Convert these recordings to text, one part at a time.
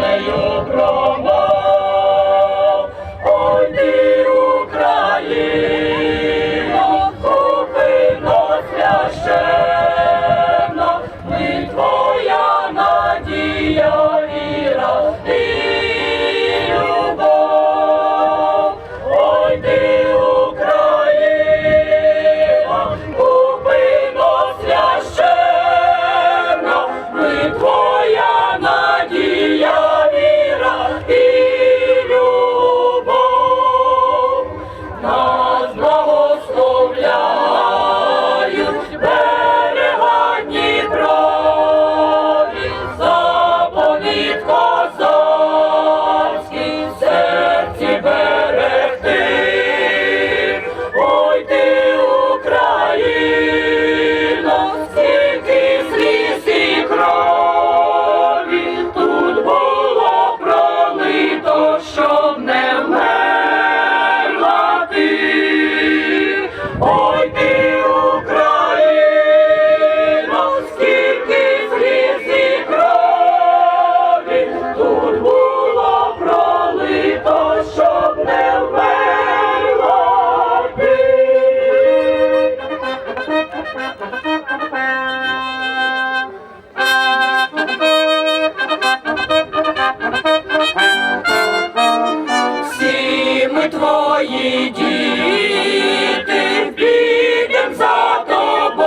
піснею про мої діти, підем за тобою,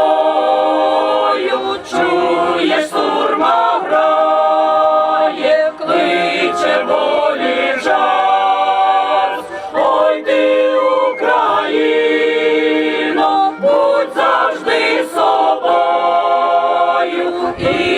чує, сурма грає, кличе волі жар. Ой ти, Україно, будь завжди собою. і.